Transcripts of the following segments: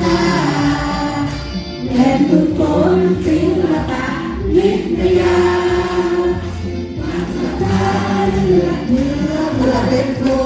ค่าเล่นฝึกฝนศิละวิทยาความศรัาลือนือเพื่อ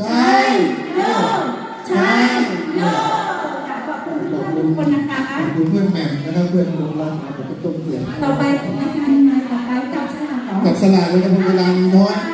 ใช่โยใช่โย่ะขอบคุณทุกคนนะคะ ขอบคุณเพื่อนแหม่มนะครับเพื่อนลุงรักผมก็ต้มเสียงต่อไปนะคะต่อไปจับสลากจับสลากเลยจะผมเวลาน้อย